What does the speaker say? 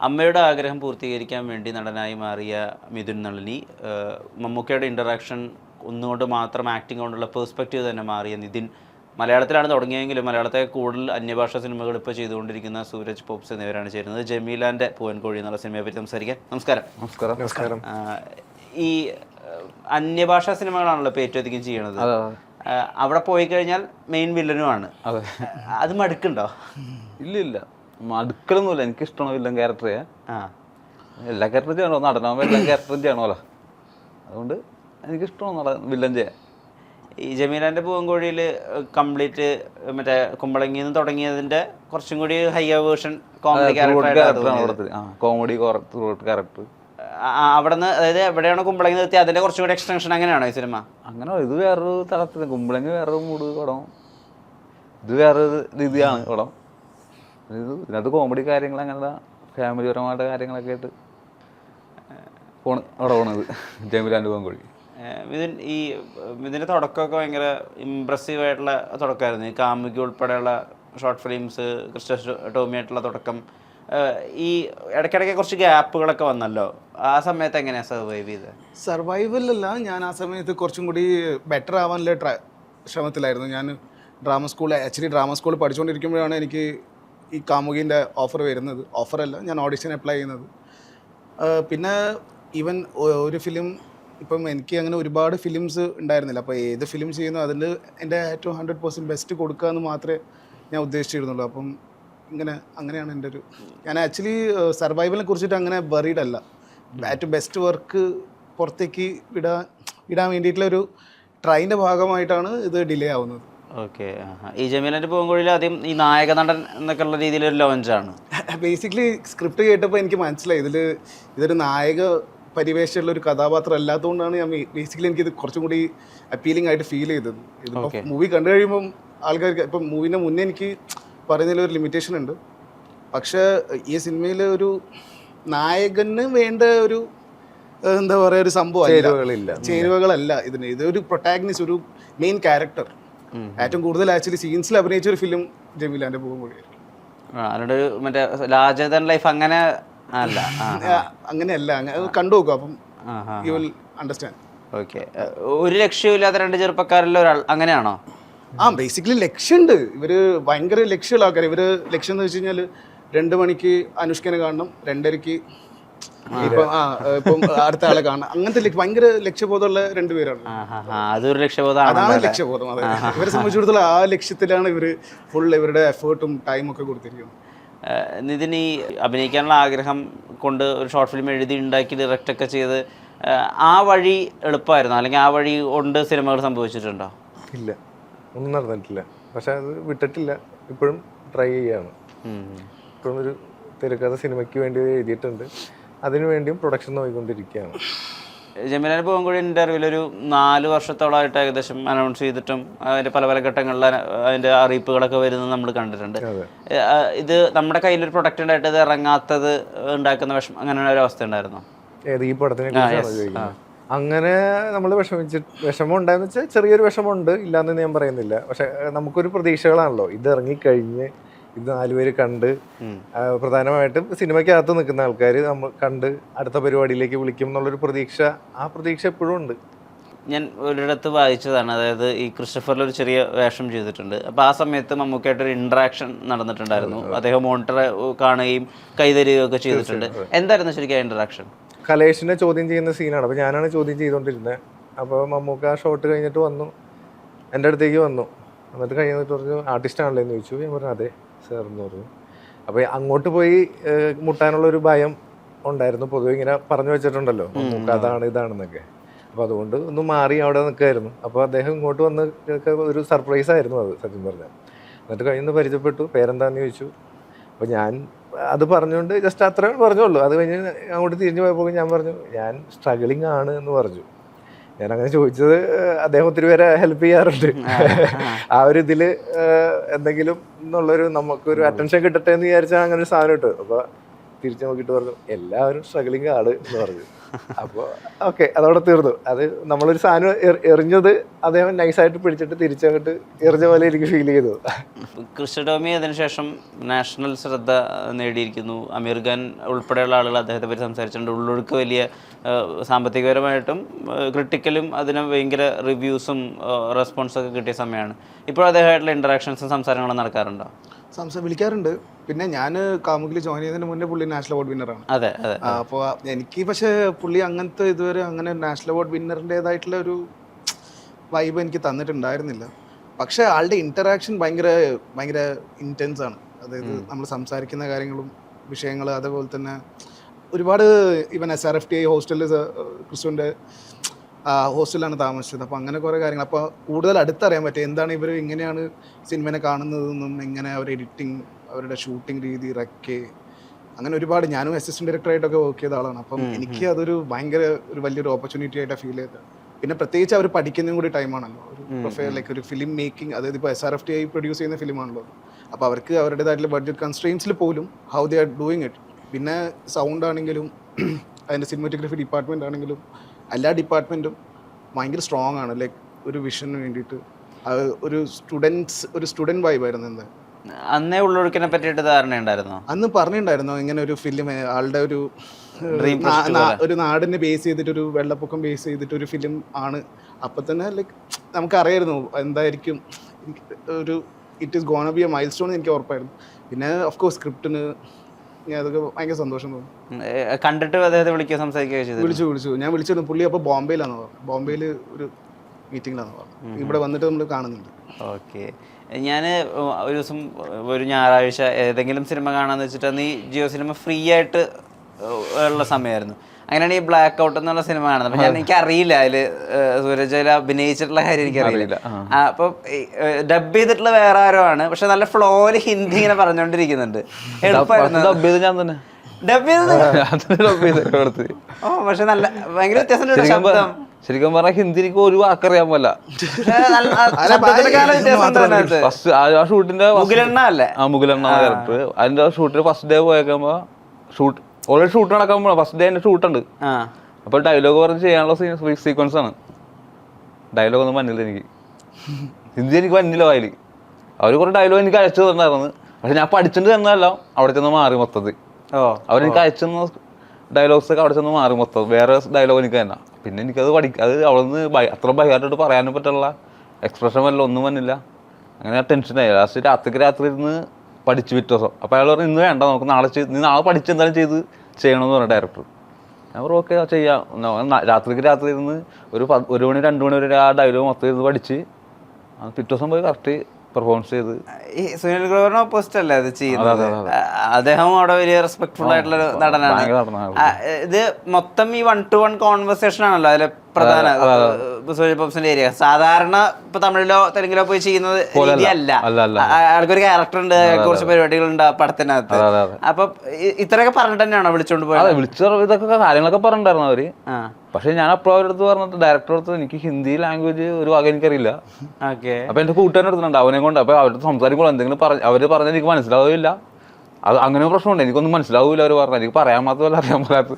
അമ്മയുടെ ആഗ്രഹം പൂർത്തീകരിക്കാൻ വേണ്ടി നടനായി മാറിയ മിഥുൻ നളിനി മമ്മൂക്കയുടെ ഇന്ററാക്ഷൻ ഒന്നുകൊണ്ട് മാത്രം ആക്ടിങ് കൊണ്ടുള്ള പേഴ്സ്പെക്റ്റീവ് തന്നെ മാറിയ നിതിൻ മലയാളത്തിലാണ് തുടങ്ങിയെങ്കിലും മലയാളത്തെ കൂടുതൽ അന്യഭാഷാ സിനിമകൾ ഇപ്പോൾ ചെയ്തുകൊണ്ടിരിക്കുന്ന സൂരജ് പോപ്സ് എന്നിവരാണ് ചേരുന്നത്. ജമീലാന്റെ പൂവൻകോഴി എന്നുള്ള സിനിമയെ പറ്റി സംസാരിക്കാം. നമസ്കാരം. നമസ്കാരം. നമസ്കാരം. ഈ അന്യഭാഷാ സിനിമകളാണല്ലോ ഇപ്പോൾ ഏറ്റവും അധികം ചെയ്യണത്. അവിടെ പോയി കഴിഞ്ഞാൽ മെയിൻ വില്ലനുമാണ് അതെ. അത് മടുക്കുണ്ടോ ഇല്ല ഇല്ല മടുക്കലൊന്നുമില്ല. എനിക്ക് ഇഷ്ടമാണ് വില്ലൻ ക്യാരക്ടറെ എല്ലാ ക്യാരക്ടറും ചെയ്യണോ? നടനാകുമ്പോൾ എല്ലാ ക്യാരക്ടറും ചെയ്യണമല്ലോ. അതുകൊണ്ട് എനിക്ക് ഇഷ്ടമാണ് നട വില്ലൻ ചെയ്യാൻ. ഈ ജമീലാന്റെ പൂവൻകോഴിയിൽ കംപ്ലീറ്റ് മറ്റേ കുമ്പളങ്ങിയിൽ നിന്ന് തുടങ്ങിയതിന്റെ കുറച്ചും കൂടി higher version comedy character comedy character അവിടെ നിന്ന് അതായത് എവിടെയാണ് കുമ്പളങ്ങി നിർത്തി അതിന്റെ കുറച്ചും കൂടി എക്സ്റ്റൻഷൻ അങ്ങനെയാണോ ഈ സിനിമ അങ്ങനെ ഇത് വേറൊരു തലത്തിൽ കുമ്പളങ്ങി വേറൊരു മൂട് പടം. ഇത് വേറൊരു രീതിയാണ് പടം. ഇതിനകത്ത് കോമഡി കാര്യങ്ങൾ അങ്ങനെ ഫാമിലിപരമായിട്ട് കാര്യങ്ങളൊക്കെ ആയിട്ട് പോണ് അവിടെ പോണത്. ജമിലാന്റെ പങ്കോഴി. മിഥുൻ ഈ ഇതിന്റെ തുടക്കമൊക്കെ ഭയങ്കര ഇമ്പ്രസീവ് ആയിട്ടുള്ള തുടക്കമായിരുന്നു. ഈ കാമുകി ഉൾപ്പെടെയുള്ള ഷോർട്ട് ഫിലിംസ് കൃഷ്ണ ടോമി ആയിട്ടുള്ള തുടക്കം ഈ ഇടയ്ക്കിടയ്ക്ക് കുറച്ച് ഗ്യാപ്പുകളൊക്കെ വന്നല്ലോ. ആ സമയത്ത് എങ്ങനെയാണ് സർവൈവ് ചെയ്തത് സർവൈവലല്ല ഞാൻ ആ സമയത്ത് കുറച്ചും കൂടി ബെറ്റർ ആവാനുള്ള ശ്രമത്തിലായിരുന്നു. ഞാൻ ഡ്രാമ സ്കൂൾ ആക്ച്വലി ഡ്രാമ സ്കൂളിൽ പഠിച്ചുകൊണ്ടിരിക്കുമ്പോഴാണ് എനിക്ക് ഈ കാമുകിന്റെ ഓഫർ വരുന്നത്. ഓഫറല്ല ഞാൻ ഓഡിഷൻ അപ്ലൈ ചെയ്യുന്നത്. പിന്നെ ഈവൻ ഒരു ഫിലിം ഇപ്പം എനിക്ക് അങ്ങനെ ഒരുപാട് ഫിലിംസ് ഉണ്ടായിരുന്നില്ല. അപ്പോൾ ഏത് ഫിലിം ചെയ്യുന്നു അതിൽ എന്റെ ഏറ്റവും ഹൺഡ്രഡ് പെർസെന്റ് ബെസ്റ്റ് കൊടുക്കുക എന്ന് മാത്രമേ ഞാൻ ഉദ്ദേശിച്ചിരുന്നുള്ളൂ. അപ്പം ഇങ്ങനെ അങ്ങനെയാണ് എന്റെ ഒരു ഞാൻ ആക്ച്വലി സർവൈവലിനെ കുറിച്ചിട്ട് അങ്ങനെ ബറീഡ് അല്ല. ഏറ്റവും ബെസ്റ്റ് വർക്ക് പുറത്തേക്ക് വിടാൻ ഇടാൻ വേണ്ടിയിട്ടുള്ള ഒരു ട്രൈന്റെ ഭാഗമായിട്ടാണ് ഇത് ഡിലേ ആവുന്നത്. ഓക്കെ ഈ ജമീലന്റെ പൂങ്കുഴിയിൽ ആദ്യം ഈ നായക നടൻ എന്നൊക്കെയുള്ള രീതിയിലൊരു ലോഞ്ചാണ് ബേസിക്കലി സ്ക്രിപ്റ്റ് കേട്ടപ്പോൾ എനിക്ക് മനസ്സിലായി. ഇതിൽ ഇതൊരു നായക പരിവേഷമുള്ള ഒരു കഥാപാത്രം അല്ലാത്തതുകൊണ്ടാണ് ഞാൻ ബേസിക്കലി എനിക്കിത് കുറച്ചും കൂടി അപ്പീലിംഗ് ആയിട്ട് ഫീൽ ചെയ്തത്. ഇതിപ്പോൾ മൂവി കണ്ടു കഴിയുമ്പം ആൾക്കാർക്ക് ഇപ്പം മൂവിന്റെ മുന്നേ എനിക്ക് പറയുന്നതിൽ ഒരു ലിമിറ്റേഷൻ ഉണ്ട്. പക്ഷേ ഈ സിനിമയിൽ ഒരു നായകന് വേണ്ട ഒരു എന്താ പറയുക ഒരു സംഭവം ചേരുവകളില്ല. ചേരുവകളല്ല ഇതിന്. ഇതൊരു പ്രൊട്ടാഗ്നിസ്റ്റ് ഒരു മെയിൻ ക്യാരക്ടർ ഏറ്റവും കൂടുതൽ ആക്ച്വലി സീൻസിൽ അഭിനയിച്ച ഒരു ഫിലിം ജമീലാന്റെ മറ്റേ ലാർജർ ലൈഫ് അങ്ങനെ അല്ല. അങ്ങനെയല്ല അങ്ങനെ കണ്ടു അപ്പം യു വിൽ അണ്ടർസ്റ്റാൻഡ് ഓക്കെ ഒരു ലക്ഷ്യമില്ലാത്ത രണ്ട് ചെറുപ്പക്കാരിൽ ഒരാൾ അങ്ങനെയാണോ? ആ ബേസിക്കലി ലക്ഷ്യമുണ്ട് ഇവർ ഭയങ്കര ലക്ഷ്യമുള്ള ആൾക്കാർ ഇവർ ലക്ഷ്യം എന്ന് വെച്ച് കഴിഞ്ഞാൽ രണ്ട് മണിക്ക് അനുഷ്കനെ കാണണം രണ്ടരയ്ക്ക് ഇപ്പം ആ ഇപ്പം അടുത്ത ആളെ കാണാം. അങ്ങനത്തെ ഭയങ്കര ലക്ഷ്യബോധമുള്ള രണ്ടുപേരാണ് അതൊരു ലക്ഷ്യബോധമാണ് അതാണ് ലക്ഷ്യബോധം അതെ. ഇവരെ സംബന്ധിച്ചിടത്തോളം ആ ലക്ഷ്യത്തിലാണ് ഇവർ ഫുൾ ഇവരുടെ എഫേർട്ടും ടൈമും ഒക്കെ കൊടുത്തിരിക്കുന്നത്. നിതിൻ ഈ അഭിനയിക്കാനുള്ള ആഗ്രഹം കൊണ്ട് ഒരു ഷോർട്ട് ഫിലിം എഴുതി ഉണ്ടാക്കി ഡയറക്റ്റ് ഒക്കെ ചെയ്ത് ആ വഴി എളുപ്പമായിരുന്നു? അല്ലെങ്കിൽ ആ വഴി കൊണ്ട് സിനിമകൾ സംഭവിച്ചിട്ടുണ്ടോ? ഇല്ല. ഒന്നും നടന്നിട്ടില്ല. പക്ഷെ അത് വിട്ടിട്ടില്ല. ഇപ്പോഴും ട്രൈ ചെയ്യാണ്. ഇപ്പോഴും ഒരു തിരക്കഥ സിനിമയ്ക്ക് വേണ്ടി എഴുതിയിട്ടുണ്ട്. അതിനു വേണ്ടിയും പ്രൊഡക്ഷൻ നോക്കിക്കൊണ്ടിരിക്കുകയാണ്. ജമീലാൻ പൂവൻകുഴി ഇന്റർവ്യൂവിൽ ഒരു നാല് വർഷത്തോളമായിട്ട് ഏകദേശം അനൗൺസ് ചെയ്തിട്ടും അതിന്റെ പല പല ഘട്ടങ്ങളിൽ അതിന്റെ അറിയിപ്പുകളൊക്കെ വരുന്നത് നമ്മൾ കണ്ടിട്ടുണ്ട്. ഇത് നമ്മുടെ കയ്യിലൊരു പ്രൊഡക്റ്റ് ഉണ്ടായിട്ട് ഇത് ഇറങ്ങാത്തത് ഉണ്ടാക്കുന്ന വിഷമം അങ്ങനെ ഒരു അവസ്ഥ ഉണ്ടായിരുന്നു? ഏത് ഈ പടത്തിനെ അങ്ങനെ നമ്മൾ വിഷമിച്ച് വിഷമം ഉണ്ടായെന്ന് വെച്ചാൽ ചെറിയൊരു വിഷമമുണ്ട് ഇല്ലാന്ന് ഞാൻ പറയുന്നില്ല. പക്ഷെ നമുക്കൊരു പ്രതീക്ഷകളാണല്ലോ. ഇത് ഇറങ്ങിക്കഴിഞ്ഞ് ഇത് നാലുപേര് കണ്ട് പ്രധാനമായിട്ടും സിനിമയ്ക്കകത്ത് നിൽക്കുന്ന ആൾക്കാർ നമ്മൾ കണ്ട് അടുത്ത പരിപാടിയിലേക്ക് വിളിക്കും എന്നുള്ളൊരു പ്രതീക്ഷ ആ പ്രതീക്ഷ എപ്പോഴും ഉണ്ട്. ഞാൻ ഒരിടത്ത് വായിച്ചതാണ് അതായത് ഈ ക്രിസ്റ്റഫറിൽ ഒരു ചെറിയ വേഷം ചെയ്തിട്ടുണ്ട്. അപ്പോൾ ആ സമയത്ത് മമ്മൂക്കായിട്ടൊരു ഇൻട്രാക്ഷൻ നടന്നിട്ടുണ്ടായിരുന്നു. അദ്ദേഹം മോണിറ്റർ കാണുകയും കൈതരികയൊക്കെ ചെയ്തിട്ടുണ്ട്. എന്തായിരുന്നു ശരിക്കും ഇൻട്രാക്ഷൻ കലേഷിനെ ചോദ്യം ചെയ്യുന്ന സീനാണ് അപ്പോൾ ഞാനാണ് ചോദ്യം ചെയ്തുകൊണ്ടിരുന്നത് അപ്പോൾ മമ്മൂക്ക ആ ഷോട്ട് കഴിഞ്ഞിട്ട് വന്നു. എന്റെ അടുത്തേക്ക് വന്നു. എന്നിട്ട് കഴിഞ്ഞിട്ട് പറഞ്ഞു ആർട്ടിസ്റ്റ് ആണല്ലോ എന്ന് ചോദിച്ചു. ഞാൻ പറഞ്ഞു അതെ. സാർ എന്ന് പറഞ്ഞു അപ്പോൾ അങ്ങോട്ട് പോയി മുട്ടാനുള്ള ഒരു ഭയം ഉണ്ടായിരുന്നു. പൊതുവെ ഇങ്ങനെ പറഞ്ഞു വെച്ചിട്ടുണ്ടല്ലോ. അതാണ് ഇതാണെന്നൊക്കെ. അപ്പോൾ അതുകൊണ്ട് ഒന്ന് മാറി അവിടെ നിൽക്കുമായിരുന്നു അപ്പോൾ അദ്ദേഹം ഇങ്ങോട്ട് വന്ന് ഒരു സർപ്രൈസ് ആയിരുന്നു അത് സത്യം പറഞ്ഞാൽ. എന്നിട്ട് കഴിഞ്ഞ് പരിചയപ്പെട്ടു. പേരെന്താന്ന് ചോദിച്ചു. അപ്പോൾ ഞാൻ അത് പറഞ്ഞുകൊണ്ട് ജസ്റ്റ് അത്രേ പറഞ്ഞുള്ളൂ. അത് കഴിഞ്ഞ് അങ്ങോട്ട് തിരിഞ്ഞു പോയപ്പോൾ ഞാൻ പറഞ്ഞു ഞാൻ സ്ട്രഗിളിങ് ആണ് എന്ന് പറഞ്ഞു. ഞാൻ അങ്ങനെ ചോദിച്ചത് അദ്ദേഹം ഒത്തിരി പേരെ ഹെൽപ്പ് ചെയ്യാറുണ്ട്. ആ ഒരു ഏഹ്, എന്തെങ്കിലും എന്നുള്ളൊരു നമുക്കൊരു അറ്റൻഷൻ കിട്ടട്ടെ എന്ന് വിചാരിച്ചാൽ അങ്ങനെ ഒരു സാധനം ഇട്ടു അപ്പോൾ തിരിച്ചു നോക്കിയിട്ട് പറഞ്ഞു എല്ലാവരും സ്ട്രഗിളിങ് ആൾ എന്ന് പറഞ്ഞു. അപ്പോൾ ഓക്കെ അതവിടെ തീർന്നു. അത് നമ്മളൊരു സാധനം എറി- എറിഞ്ഞത് അദ്ദേഹം നൈസായിട്ട് പിടിച്ചിട്ട് തിരിച്ചങ്ങോട്ട് എറിഞ്ഞ പോലെ എനിക്ക് ഫീൽ ചെയ്തു. ക്രിസ്റ്റഡോമി അതിനുശേഷം നാഷണൽ ശ്രദ്ധ നേടിയിരിക്കുന്നു. അമീർ ഖാൻ ഉൾപ്പെടെയുള്ള ആളുകൾ അദ്ദേഹത്തെ പറ്റി സംസാരിച്ചിട്ടുണ്ട്. ഉള്ളൊഴുക്ക് വലിയ സാമ്പത്തികപരമായിട്ടും ക്രിട്ടിക്കലും അതിന് ഭയങ്കര റിവ്യൂസും റെസ്പോൺസൊക്കെ കിട്ടിയ സമയമാണ്. ഇപ്പോൾ അദ്ദേഹമായിട്ടുള്ള ഇൻട്രാക്ഷൻസും സംസാരങ്ങളും നടക്കാറുണ്ടോ? സംസാരം വിളിക്കാറുണ്ട്. പിന്നെ ഞാൻ കാമുകിൽ ജോയിൻ ചെയ്തതിന് മുന്നേ പുള്ളി നാഷണൽ അവാർഡ് വിന്നറാണ് അതെ അതെ. അപ്പോൾ എനിക്ക് പക്ഷേ പുള്ളി അങ്ങനത്തെ ഇതുവരെ അങ്ങനെ നാഷണൽ അവാർഡ് വിന്നറിന്റെതായിട്ടുള്ള ഒരു വൈബ് എനിക്ക് തന്നിട്ടുണ്ടായിരുന്നില്ല. പക്ഷേ ആളുടെ ഇന്ററാക്ഷൻ ഭയങ്കര ഭയങ്കര ഇന്റൻസ് ആണ്. അതായത് നമ്മൾ സംസാരിക്കുന്ന കാര്യങ്ങളും വിഷയങ്ങൾ അതേപോലെ തന്നെ ഒരുപാട് ഇവൻ S R F T I ഹോസ്റ്റലിൽ ക്രിസ്തുവിന്റെ ഹോസ്റ്റലിലാണ് താമസിച്ചത്. അപ്പോൾ അങ്ങനെ കുറേ കാര്യങ്ങൾ. അപ്പോൾ കൂടുതൽ അടുത്തറിയാൻ പറ്റും എന്താണ് ഇവർ എങ്ങനെയാണ് സിനിമനെ കാണുന്നതെന്നും എങ്ങനെ അവർ എഡിറ്റിംഗ് അവരുടെ ഷൂട്ടിംഗ് രീതി റെക്കെ അങ്ങനെ ഒരുപാട് ഞാനും അസിസ്റ്റന്റ് ഡയറക്ടറായിട്ടൊക്കെ വർക്ക് ചെയ്ത ആളാണ്. അപ്പം എനിക്ക് അതൊരു ഭയങ്കര ഒരു വലിയൊരു ഓപ്പർച്യൂണിറ്റി ആയിട്ട് ഫീൽ ചെയ്തത്. പിന്നെ പ്രത്യേകിച്ച് അവർ പഠിക്കുന്നതും കൂടി ടൈമാണല്ലോ ഒരു പ്രൊഫൈൽ ലൈക്ക് ഒരു ഫിലിം മേക്കിംഗ് അതായത് ഇപ്പോൾ S R F T I produce ചെയ്യുന്ന ഫിലിമാണല്ലോ അപ്പോൾ അവർക്ക് അവരുടേതായിട്ടുള്ള ബഡ്ജറ്റ് കൺസ്ട്രെയിൻസിൽ പോലും how they are doing it പിന്നെ സൗണ്ട് ആണെങ്കിലും അതിന്റെ സിനിമാറ്റോഗ്രഫി ഡിപ്പാർട്ട്മെന്റ് ആണെങ്കിലും എല്ലാ ഡിപ്പാർട്ട്മെന്റും ഭയങ്കര സ്ട്രോങ് ആണ്. ലൈക്ക് ഒരു വിഷന് വേണ്ടിയിട്ട്. ഒരു സ്റ്റുഡൻസ് ഒരു സ്റ്റുഡന്റ് വൈബായിരുന്നു എന്താ അന്നേ ഉള്ളൊഴുക്കിനെ പറ്റിയിട്ട് ധാരണ ഉണ്ടായിരുന്നോ അന്ന് പറഞ്ഞിട്ടുണ്ടായിരുന്നു ഇങ്ങനെ ഒരു ഫിലിം ആളുടെ ഒരു ഒരു നാടിനെ ബേസ് ചെയ്തിട്ട് ഒരു വെള്ളപ്പൊക്കം ബേസ് ചെയ്തിട്ട് ഒരു ഫിലിം ആണ്. അപ്പൊ തന്നെ ലൈക്ക് നമുക്കറിയായിരുന്നു എന്തായിരിക്കും. ഒരു it is gonna be a milestone എനിക്ക് ഉറപ്പായിരുന്നു. പിന്നെ ഓഫ് കോഴ്സ് സ്ക്രിപ്റ്റിന് ഞാൻ അതൊക്കെ ഭയങ്കര സന്തോഷം തോന്നി. കണ്ടിട്ട് അദ്ദേഹത്തെ വിളിക്കുക സംസാരിക്കുകയോ ചെയ്തു വിളിച്ചു വിളിച്ചു. ഞാൻ വിളിച്ചിരുന്നു പുള്ളി അപ്പോൾ ബോംബെയിലാണെന്ന് പറഞ്ഞു. ബോംബെയിൽ ഒരു മീറ്റിംഗിലാണെന്ന് പറഞ്ഞു. ഇവിടെ വന്നിട്ട് നമ്മൾ കാണുന്നുണ്ട്. ഓക്കെ. ഞാൻ ഒരു ദിവസം ഒരു ഞായറാഴ്ച ഏതെങ്കിലും സിനിമ കാണാന്ന് വെച്ചിട്ട് അന്ന് ഈ ജിയോ സിനിമ ഫ്രീ ആയിട്ട് ഉള്ള സമയമായിരുന്നു അങ്ങനെയാണ് ഈ ബ്ലാക്ക് ഔട്ട് എന്നുള്ള സിനിമ കാണുന്നത്. അപ്പം ഞാൻ എനിക്കറിയില്ല അറിയില്ല അതിൽ സൂരജ് അതിൽ അഭിനയിച്ചിട്ടുള്ള കാര്യം എനിക്കറിയില്ല. അപ്പൊ അപ്പം ഡബ് ചെയ്തിട്ടുള്ള വേറെ ആരോ ആണ്. പക്ഷെ നല്ല ഫ്ലോയിൽ ഹിന്ദി ഇങ്ങനെ പറഞ്ഞുകൊണ്ടിരിക്കുന്നുണ്ട് എളുപ്പമായിരുന്നു ഡബ് ചെയ്ത് ചെയ്തത് ഓ പക്ഷെ നല്ല ഭയങ്കര വ്യത്യാസമുണ്ട് ശരിക്കും ശബ്ദം. ശരിക്കും പറഞ്ഞാൽ ഹിന്ദിക്ക് ഒരു വാക്കറിയാൻ പോലെ ആ. ഫസ്റ്റ് ആ ഷൂട്ടിന്റെ അല്ലേ? മുകിലെണ്ണ ക്യാരക്ടർ അതിന്റെ ഷൂട്ടിന് ഫസ്റ്റ് ഡേ പോയേക്കുമ്പോ ഷൂട്ട് ഓൾറെഡി ഷൂട്ട് നടക്കുമ്പോൾ ഫസ്റ്റ് ഡേ എന്റെ ഷൂട്ടുണ്ട്. അപ്പൊ അപ്പോൾ ഡയലോഗ് പറഞ്ഞ് ചെയ്യാനുള്ള സീക്വൻസ് ആണ്. ഡയലോഗ് ഒന്നും മഞ്ഞില്ല എനിക്ക്. ഹിന്ദി എനിക്ക് മഞ്ഞില്ല വായിൽ അവർ കുറെ ഡയലോഗ് എനിക്ക് അയച്ചു തന്നായിരുന്നു പക്ഷെ ഞാൻ പഠിച്ചിട്ട് തന്നല്ല അവിടെ ചെന്ന് മാറി മൊത്തത്തിൽ. ഓ. അവരെനിക്ക് അയച്ചു ഡയലോഗ്സ് ഒക്കെ അവിടെ ചെന്ന് മാറി മൊത്തം. വേറെ ഡയലോഗ് എനിക്ക് തന്നെ. പിന്നെ എനിക്കത് പഠിക്ക അത് അവിടെ നിന്ന് അത്ര ഭയമായിട്ട് പറയാനും പറ്റുള്ള എക്സ്പ്രഷൻ വല്ല ഒന്നും വന്നില്ല. അങ്ങനെ ടെൻഷനായി ലാസ്റ്റ് രാത്രിക്ക് രാത്രി ഇരുന്ന് പഠിച്ചു പിറ്റേ അപ്പോൾ അയാൾ പറഞ്ഞു ഇന്ന് വേണ്ട നമുക്ക് നാളെ ചെയ്ത് നീ നാളെ പഠിച്ച് എന്തായാലും ചെയ്ത് ചെയ്യണമെന്ന് പറഞ്ഞു ഡയറക്ടർ ഞാൻ പറഞ്ഞു ഓക്കെ ചെയ്യാം. രാത്രിക്ക് രാത്രി ഇരുന്ന് ഒരു ഒരു മണി രണ്ട് മണി വരെ ആ ഡയലോഗ് മൊത്തം ഇരുന്ന് പഠിച്ച് പിറ്റേ ദിവസം പോയി കറക്റ്റ് പെർഫോമൻസ് ചെയ്ത്. ഈ സുനിൽ ഗ്രോവറിന് ഓപ്പോസിറ്റ് അല്ലേ അത് ചെയ്യുന്നത്? അദ്ദേഹം അവിടെ വലിയ റെസ്പെക്ട്ഫുൾ ആയിട്ടുള്ള ഒരു നടനാണ്. ഇത് മൊത്തം ഈ വൺ ടു വൺ കോൺവെർസേഷൻ ആണല്ലോ. അതിലെ പ്രധാന സുനിൽ ബോബ്സിന്റെ ഏരിയ സാധാരണ ഇപ്പൊ തമിഴിലോ തെലുങ്കിലോ പോയി ചെയ്യുന്നത് അല്ല അല്ല, അല്ല. ആ, അയാൾക്കൊരു ക്യാരക്ടർ ഉണ്ട് കുറച്ച് പരിപാടികളുണ്ട് പടത്തിനകത്ത്. അപ്പൊ ഇത്രയൊക്കെ പറഞ്ഞിട്ട് തന്നെയാണോ വിളിച്ചോണ്ട് പോയത്? വിളിച്ച ഇതൊക്കെ കാര്യങ്ങളൊക്കെ പറഞ്ഞിട്ടുണ്ടായിരുന്നു അവർ. പക്ഷെ ഞാൻ അപ്പോൾ അവരടുത്ത് പറഞ്ഞിട്ട് ഡയറക്ടർ അടുത്ത് എനിക്ക് ഹിന്ദി ലാംഗ്വേജ് ഒരു വക എനിക്കറിയില്ല. ഓക്കെ. അപ്പൊ എന്റെ കൂട്ടുകാരൻ എടുത്തിട്ടുണ്ട് അവനെ കൊണ്ട്. അപ്പൊ അവരുടെ സംസാരിക്കുമ്പോൾ എന്തെങ്കിലും പറഞ്ഞ അവർ പറഞ്ഞാൽ എനിക്ക് മനസ്സിലാവില്ല അത് അങ്ങനെ ഒരു പ്രശ്നമുണ്ട് എനിക്കൊന്നും മനസ്സിലാവില്ല അവർ പറഞ്ഞത്. എനിക്ക് പറയാൻ മാത്രമല്ല അറിയാൻ പാടാത്ത